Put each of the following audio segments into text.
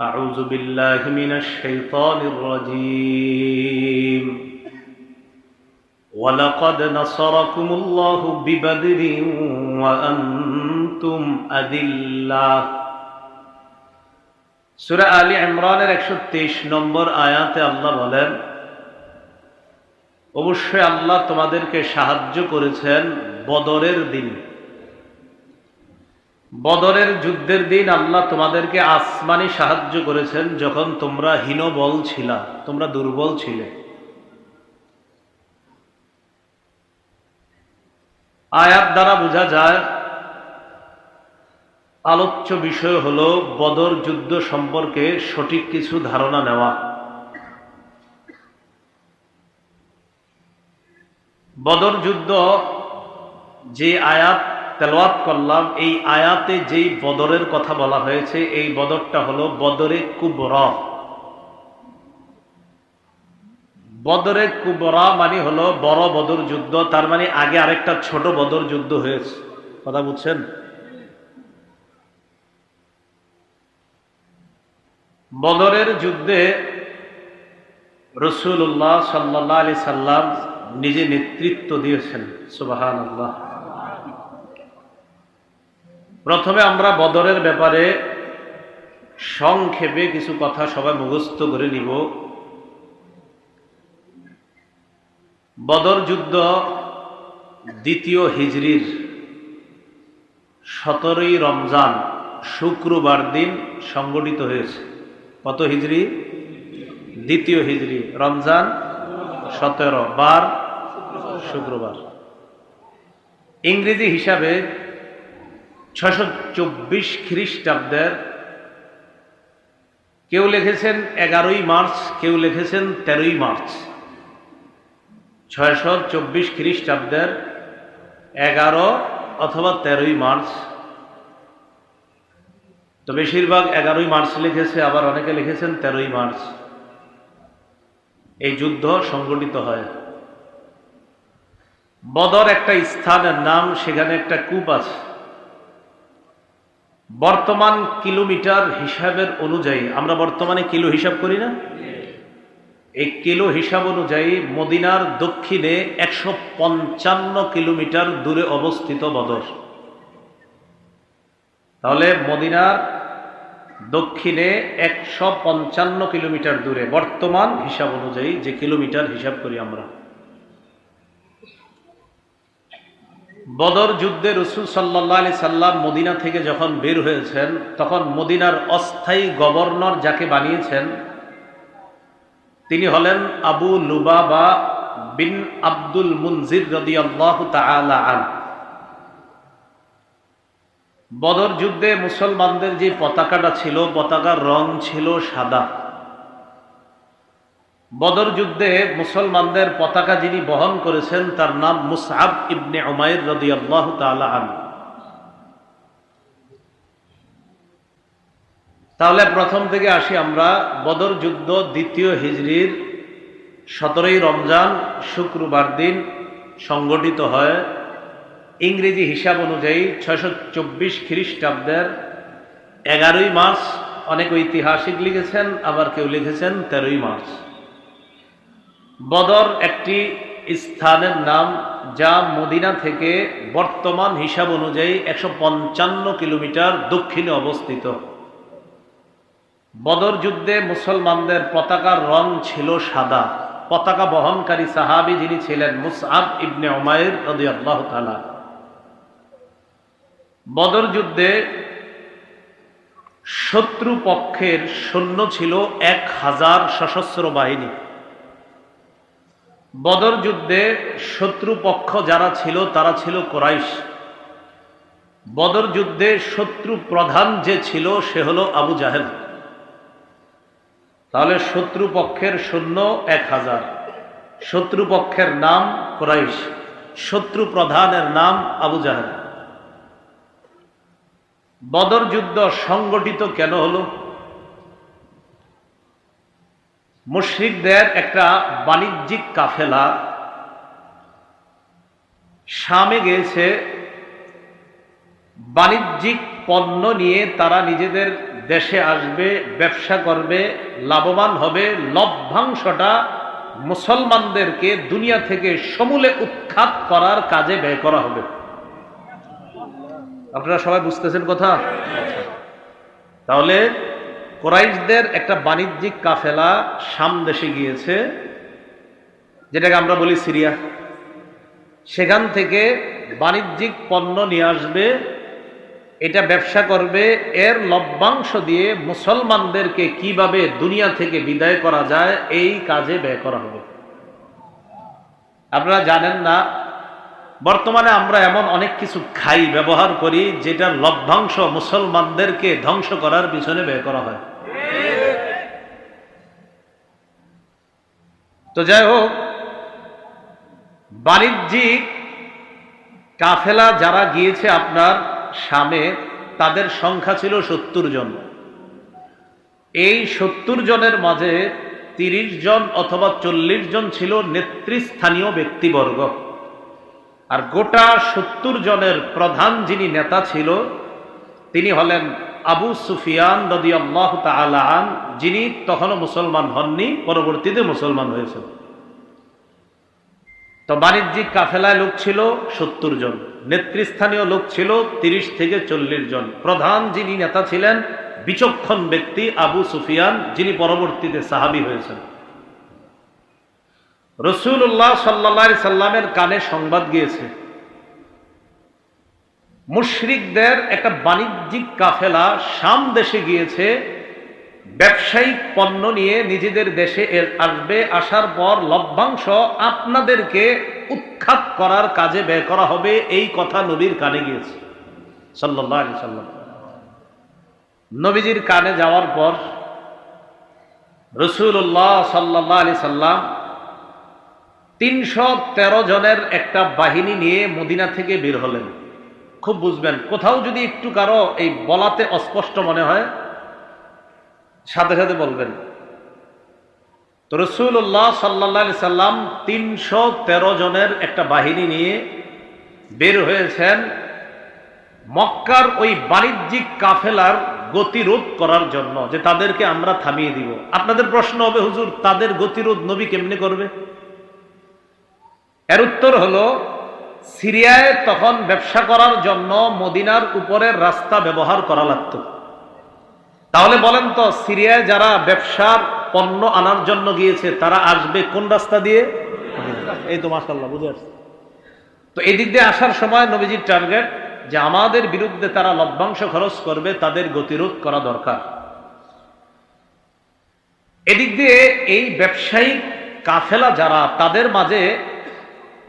أعوذ بالله من الشيطان الرجيم ولقد نصركم الله ببدر وأنتم أذلة সুরা আলী ইমরানের একশো তেইশ নম্বর আয়াতে আল্লাহ বলেন অবশ্যই আল্লাহ তোমাদেরকে সাহায্য করেছেন বদরের দিন বদরের যুদ্ধের দিন আল্লাহ তোমাদেরকে আসমানি সাহায্য করেছেন যখন তোমরা হীনবল ছিলা, তোমরা দুর্বল ছিলে। আয়াত দ্বারা বোঝা যায়, আলোচ্য বিষয় হল বদর যুদ্ধ সম্পর্কে সঠিক কিছু ধারণা নেওয়া। বদর যুদ্ধ যে আয়াত তেলওয়াত করলাম, এই আয়াতে যেই বদরের কথা বলা হয়েছে, এই বদরটা হলো বদরে কুবরা। বদরে কুবরা মানে হলো বড় বদর যুদ্ধ, তার মানে আগে আরেকটা ছোট বদর যুদ্ধ হয়েছে। কথা বুঝছেন? বদরের যুদ্ধে রসুল্লাহ সাল্লাহ আলি সাল্লাম নিজে নেতৃত্ব দিয়েছেন সুবাহান আল্লাহ প্রথমে আমরা বদরের ব্যাপারে সংক্ষেপে কিছু কথা সবাই মুখস্থ করে নিব। বদর যুদ্ধ দ্বিতীয় হিজড়ির সতেরোই রমজান শুক্রবার দিন সংগঠিত হয়েছে। কত হিজড়ি দ্বিতীয় হিজড়ি রমজান সতেরো বার শুক্রবার। ইংরেজি হিসাবে ছশো চব্বিশ খ্রিস্টাব্দের কেউ লিখেছেন এগারোই মার্চ, কেউ লিখেছেন তেরোই মার্চ। ছয়শো চব্বিশ খ্রিস্টাব্দের এগারো অথবা তেরোই মার্চ। তো বেশিরভাগ এগারোই মার্চ লিখেছে, আবার অনেকে লিখেছেন তেরোই মার্চ। এই যুদ্ধ সংগঠিত হয়। বদর একটা স্থানের নাম, সেখানে একটা কূপ আছে। বর্তমান কিলোমিটার হিসাবের অনুযায়ী, আমরা বর্তমানে কিলো হিসাব করি না? এই কিলো হিসাব অনুযায়ী মদিনার দক্ষিণে একশো পঞ্চান্ন কিলোমিটার দূরে অবস্থিত বদর। তাহলে মদিনার দক্ষিণে একশো পঞ্চান্ন কিলোমিটার দূরে বর্তমান হিসাব অনুযায়ী যে কিলোমিটার হিসাব করি আমরা। বদর যুদ্ধে রসুল সাল্লাহ আলি সাল্লাম মদিনা থেকে যখন বের হয়েছেন, তখন মদিনার অস্থায়ী গভর্নর যাকে বানিয়েছেন, তিনি হলেন আবু লুবাবা বিন আব্দুল মুনজির রদি আল্লাহ আন। বদর যুদ্ধে মুসলমানদের যে পতাকাটা ছিল, পতাকার রং ছিল সাদা। বদর যুদ্ধে মুসলমানদের পতাকা যিনি বহন করেছেন, তার নাম মুসআব ইবনে উমাইর রদি আল্লাহ আন তাহলে প্রথম থেকে আসি আমরা, বদর যুদ্ধ দ্বিতীয় হিজড়ির সতেরোই রমজান, শুক্রবার দিন সংগঠিত হয়। ইংরেজি হিসাব অনুযায়ী ছয়শো চব্বিশ খ্রিস্টাব্দের এগারোই মার্চ, অনেক ঐতিহাসিক লিখেছেন, আবার কেউ লিখেছেন তেরোই মার্চ। বদর একটি স্থানের নাম যা মদিনা থেকে বর্তমান হিসাব অনুযায়ী একশো পঞ্চান্ন কিলোমিটার দক্ষিণে অবস্থিত। বদর যুদ্ধে মুসলমানদের পতাকার রং ছিল সাদা। পতাকা বহনকারী সাহাবি যিনি ছিলেন মুসআব ইবনে ওমায়ের রদি আল্লাহ তালা বদর যুদ্ধে শত্রু পক্ষের সৈন্য ছিল এক হাজার সশস্ত্র বাহিনী। বদর যুদ্ধে শত্রুপক্ষ যারা ছিল, তারা ছিল কোরাইশ। বদর যুদ্ধে শত্রু প্রধান যে ছিল, সে হল আবু জাহেদ তাহলে শত্রু পক্ষের সৈন্য এক হাজার। শত্রুপক্ষের নাম কোরাইশ। শত্রু প্রধানের নাম আবু জাহেদ বদর যুদ্ধ সংগঠিত কেন হলো? মুশ্রিকদের একটা বাণিজ্যিক কাফেলা। শামে গিয়েছে বাণিজ্যিক পণ্য নিয়ে, তারা নিজেদের দেশে আসবে, ব্যবসা করবে, লাভবান হবে। লভ্যাংশটা মুসলমানদেরকে দুনিয়া থেকে সমূলে উৎখাত করার কাজে ব্যয় করা হবে। আপনারা সবাই বুঝতেছেন কথা? তাহলে কোরাইশদের একটা বাণিজ্যিক কাফেলা সাম দেশে গিয়েছে, যেটাকে আমরা বলি সিরিয়া। সেখান থেকে বাণিজ্যিক পণ্য নিয়ে আসবে, এটা ব্যবসা করবে, এর লভ্যাংশ দিয়ে মুসলমানদেরকে কীভাবে দুনিয়া থেকে বিদায় করা যায়, এই কাজে ব্যয় করা হবে। আপনারা জানেন না, বর্তমানে আমরা এমন অনেক কিছু খাই, ব্যবহার করি, যেটার লভ্যাংশ মুসলমানদেরকে ধ্বংস করার পিছনে ব্যয় করা হয়। তো যাই হোক, বাণিজ্যিক কাফেলা যারা গিয়েছে আপনার সামে তাদের সংখ্যা ছিল সত্তর জন। এই সত্তর জনের মাঝে তিরিশ জন অথবা চল্লিশ জন ছিল নেতৃস্থানীয় ব্যক্তিবর্গ। আর গোটা সত্তর জনের প্রধান যিনি নেতা ছিল, তিনি হলেন আবু সুফিয়ান নদী আল্লাহ তালান যিনি তখনও মুসলমান হননি, পরবর্তীতে মুসলমান হয়েছেন। তো বাণিজ্যিক কাফেলায় লোক ছিল সত্তর জন, নেতৃস্থানীয় লোক ছিল তিরিশ থেকে চল্লিশ জন। প্রধান যিনি নেতা ছিলেন, বিচক্ষণ ব্যক্তি আবু সুফিয়ান, যিনি পরবর্তীতে সাহাবি হয়েছেন। রসুল্লাহ সাল্লা সাল্লামের কানে সংবাদ গিয়েছে মুশরিকদের একটা বাণিজ্যিক কাফেলা শাম দেশে গিয়েছে, ব্যবসায়িক পণ্য নিয়ে নিজেদের দেশে এর আসবে, আসার পর লভ্যাংশ আপনাদেরকে উৎখাত করার কাজে ব্যয় করা হবে, এই কথা নবীর কানে গিয়েছে সাল্লাম। নবীজির কানে যাওয়ার পর রসুল্লাহ সাল্লাহ আলি সাল্লাম তিনশো তেরো জনের একটা বাহিনী নিয়ে মদিনা থেকে বের হলেন। খুব বুঝবেন। কোথাও যদি একটু কারও এই বলাতে অস্পষ্ট মনে হয়, সাথে সাথে বলবেন। তো রসুল্লাহ সাল্লা সাল্লাম তিনশো তেরো জনের একটা বাহিনী নিয়ে বের হয়েছেন মক্কার ওই বাণিজ্যিক কাফেলার গতিরোধ করার জন্য, যে তাদেরকে আমরা থামিয়ে দিব। আপনাদের প্রশ্ন হবে, হুজুর, তাদের গতিরোধ নবী কেমনি করবে? এর উত্তর হলো সিরিয়ায় তখন ব্যবসা করার জন্য মদিনার উপরের রাস্তা ব্যবহার করা লাগত। তাহলে বলেন তো সিরিয়ায় যারা ব্যবসার পণ্য আনার জন্য গিয়েছে তারা আসবে কোন রাস্তা দিয়ে? এই তো মাসাল্লাহ বুঝে আসছে। তো এদিক দিয়ে আসার সময় নবীজির টার্গেট যে আমাদের বিরুদ্ধে তারা লভ্যাংশ খরচ করবে তাদের গতিরোধ করা দরকার। এদিক দিয়ে এই ব্যবসায়িক কাফেলা যারা তাদের মাঝে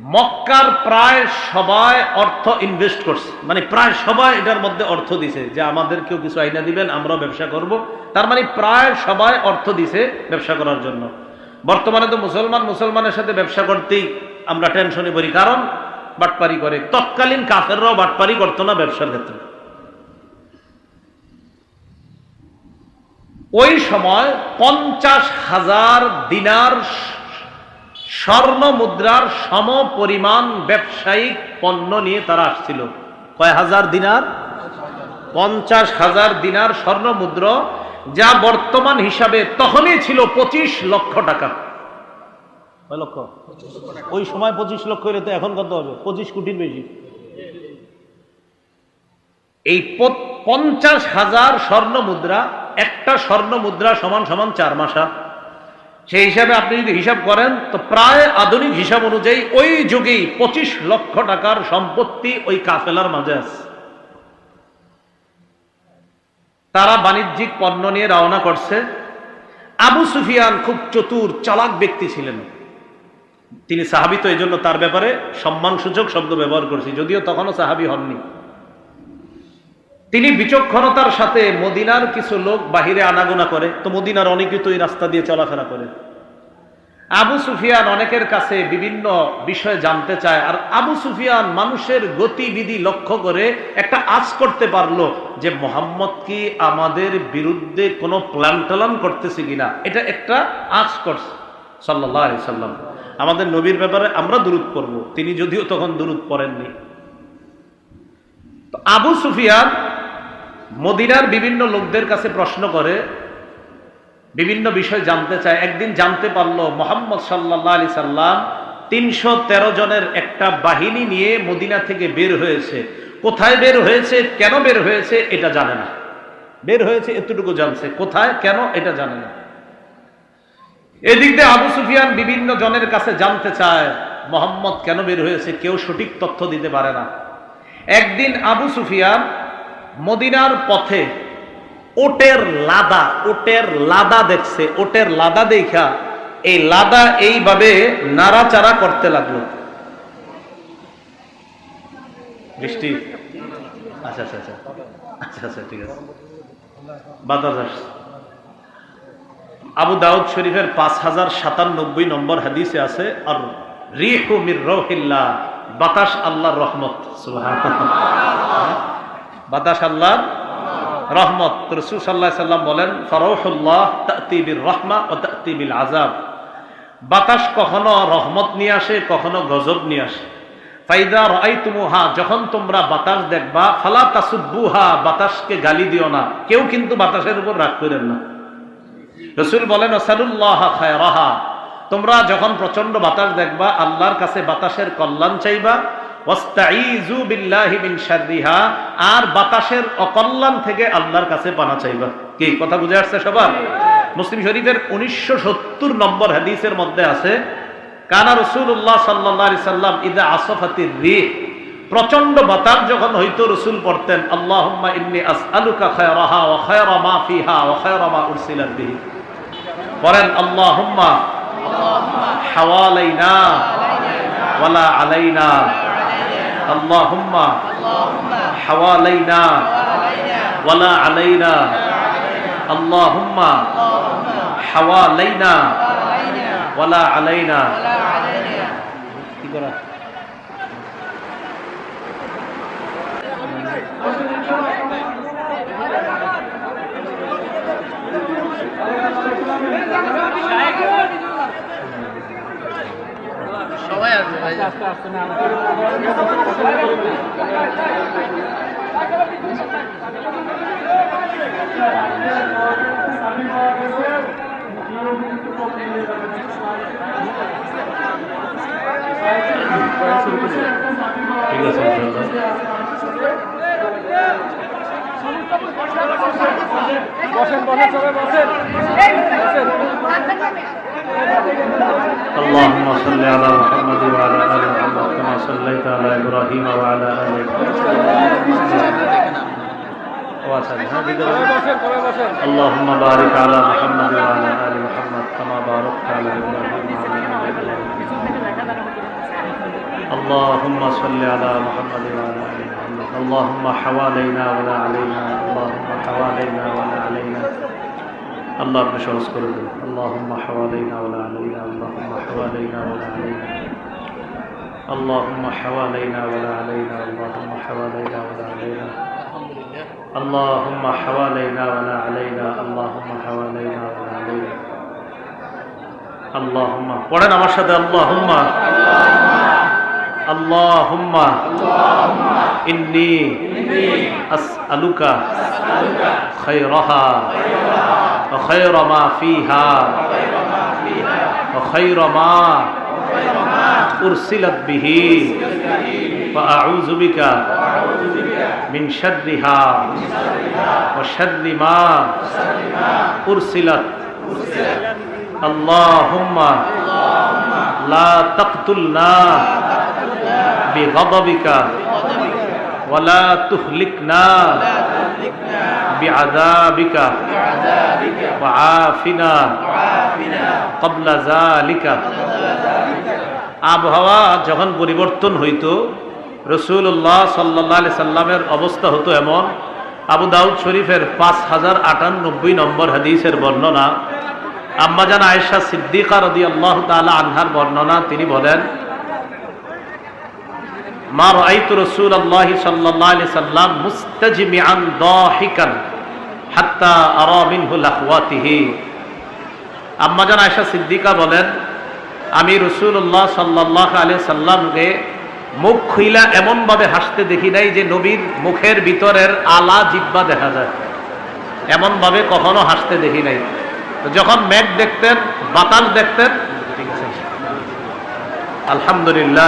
মক্কার প্রায় সবাই অর্থ ইনভেস্ট করছে। মানে প্রায় সবাই এটার মধ্যে অর্থ দিছে যে আমাদেরকেও কিছু আইনা দিবেন, আমরাও ব্যবসা করব। তার মানে প্রায় সবাই অর্থ দিছে ব্যবসা করার জন্য। বর্তমানে তো মুসলমান, মুসলমানের সাথে ব্যবসা করতেই আমরা টেনশনে পড়ি। কারণ বাটপারি করে। তৎকালীন কাফেররাও বাটপারি করতো না ব্যবসার ক্ষেত্রে। ওই সময় পঞ্চাশ হাজার দিনার স্বর্ণ মুদ্রার সম পরিমাণ ব্যবসায়িক পণ্য নিয়ে তারা আসছিল। কয় হাজার দিনার? পঞ্চাশ হাজার দিনার স্বর্ণ মুদ্র, যা বর্তমান হিসাবে তখনই ছিল পঁচিশ লক্ষ টাকা। লক্ষ? ওই সময় পঁচিশ লক্ষ হলে তো এখন কত হবে? পঁচিশ কোটির বেশি। এই পঞ্চাশ হাজার স্বর্ণ মুদ্রা, একটা স্বর্ণ মুদ্রা সমান সমান চার মাসা। সেই হিসাবে আপনি যদি হিসাব করেন, তো প্রায় আধুনিক হিসাব অনুযায়ী ওই যুগেই পঁচিশ লক্ষ টাকার সম্পত্তি ওই কাফেলার মাঝে আছে। তারা বাণিজ্যিক পণ্য নিয়ে রওনা করছে। আবু সুফিয়ান খুব চতুর, চালাক ব্যক্তি ছিলেন। তিনি সাহাবি তো এই জন্য তার ব্যাপারে সম্মানসূচক শব্দ ব্যবহার করছি, যদিও তখনও সাহাবি হননি। তিনি বিচক্ষণতার সাথে মদিনার কিছু লোক বাহিরে আনাগোনা করে, তো মদিনার অনেকে তো এই রাস্তা দিয়ে চলাফেরা করে। আবু সুফিয়ান অনেকের কাছে বিভিন্ন বিষয় জানতে চায়, আর আবু সুফিয়ান মানুষের গতিবিধি লক্ষ্য করে একটা আজ করতে পারল যে মোহাম্মদ কি আমাদের বিরুদ্ধে কোনো প্ল্যান ট্যালান করতেছে কিনা। এটা একটা আজ করছে সাল্লাহ সাল্লাম। আমাদের নবীর ব্যাপারে আমরা দূরত পড়ব, তিনি যদিও তখন দূরত পড়েননি। আবু সুফিয়ান মদিনার বিভিন্ন লোকদের কাছে প্রশ্ন করে, বিভিন্ন বিষয় জানতে চায়। একদিন জানতে পারল, মোহাম্মদ সাল্লাহ আলি সাল্লাম তিনশো তেরো জনের একটা বাহিনী নিয়ে মদিনা থেকে বের হয়েছে। কোথায় বের হয়েছে, কেন বের হয়েছে, এটা জানে না। বের হয়েছে এতটুকু জানছে। কোথায়, কেন, এটা জানে না। এদিক দিয়ে আবু সুফিয়ান বিভিন্ন জনের কাছে জানতে চায়, মোহাম্মদ কেন বের হয়েছে, কেউ সঠিক তথ্য দিতে পারে না। একদিন আবু সুফিয়ান মদিনার পথে ওটের লাদা ওটের লাদা দেখছে, ওটের লাদা দেখা এই লাদা এইভাবে নাড়াচাড়া করতে লাগল। বৃষ্টি? আচ্ছা আচ্ছা আচ্ছা। আচ্ছা আচ্ছা ঠিক আছে। বাতাস আবু দাউদ শরীফের পাঁচ হাজার সাতানব্বই নম্বর হাদিসে আছে, আর রিহু মির রহিল্লা বাতাস আল্লাহর রহমত। বাতাস রহমত। বলেন আজাব বাতাস কখনো রহমত নিয়ে আসে, কখনো গজব নিয়ে আসে। ফাইদা রাইতুমুহা যখন তোমরা বাতাস দেখবা, ফালা বাতাসকে গালি দিও না। কেউ কিন্তু বাতাসের উপর রাগ করেন না। রসুল বলেন তোমরা যখন প্রচণ্ড বাতাস দেখবা, আল্লাহর কাছে বাতাসের কল্যাণ চাইবা আর বাতাসের অকল্যাণ থেকে আল্লাহর কাছে পানা চাইবা। কি, কথা বুঝে আসছে সবার? মুসলিম শরীফের উনিশশো সত্তর নম্বর হাদিসের মধ্যে আছে, কানা রসুল্লাহ সাল্লাহ সাল্লাম ইদা আসফাতির প্রচণ্ড বাতাস যখন হইতো রসুল পড়তেন মা ফিহা ওয়ালা আলাইনা আল্লাহুম্মা হাওয়ালাইনা ওয়ালা আলাইনা আল্লাহুম্মা হাওয়ালাইনা ওয়ালা আলাইনা কি করা সবাই আছে ভাই ঠিক আছে ইনশাআল্লাহ। বসেন বসেন সবাই বসেন اللهم صل على محمد إبراهيم وعلى آل اللهم بارك على محمد وعلى آل محمد كما باركت على إبراهيم وعلى آل إبراهيم. اللهم صل على محمد وعلى آل محمد. اللهم حوالينا ولا علينا. اللهم حوالينا ولا علينا. اللهم شرس قلوبنا اللهم حوالينا ولا علينا. اللهم حوالينا ولا علينا. اللهم حوالينا ولا علينا اللهم حوالينا ولا علينا اللهم حوالينا ولا علينا اللهم حوالينا ولا علينا اللهم পড়েন আমার সাথে اللهم اللهم إني أسألك خيرها وخير ما فيها وخير ما أرسلت به. وأعوذ بك من شرها وشر ما أرسلت. اللهم لا تقتلنا بغضبك ولا تهلكنا بعذابك وعافنا قبل ذلك. আবহাওয়া যখন পরিবর্তন হইতো রসুল্লাহ সাল্লাহ সাল্লামের অবস্থা হতো এমন। আবু দাউদ শরীফের পাঁচ হাজার আটানব্বই নম্বর হাদিসের বর্ণনা। আম্মাজান আয়েশা সিদ্দিকা রদি আল্লাহ তালা আনহার বর্ণনা, তিনি বলেন, মা রাআইতু রাসূলুল্লাহি সাল্লাল্লাহু আলাইহি সাল্লাম মুস্তাজমিআন দাহিকান হাত্তা আরা মিনহু লাখওয়াতিহি আম্মাজান আয়েশা সিদ্দিকা বলেন আমি রাসূলুল্লাহ সাল্লাল্লাহু আলাইহি সাল্লামকে মুখ খুইলা এমন ভাবে হাসতে দেখি নাই যে নবীর মুখের ভিতরের আলা জিব্বা দেখা যায়। এমন ভাবে কখনো হাসতে দেখি নাই। যখন মেঘ দেখতেন, বাতাস দেখতেন আলহামদুলিল্লাহ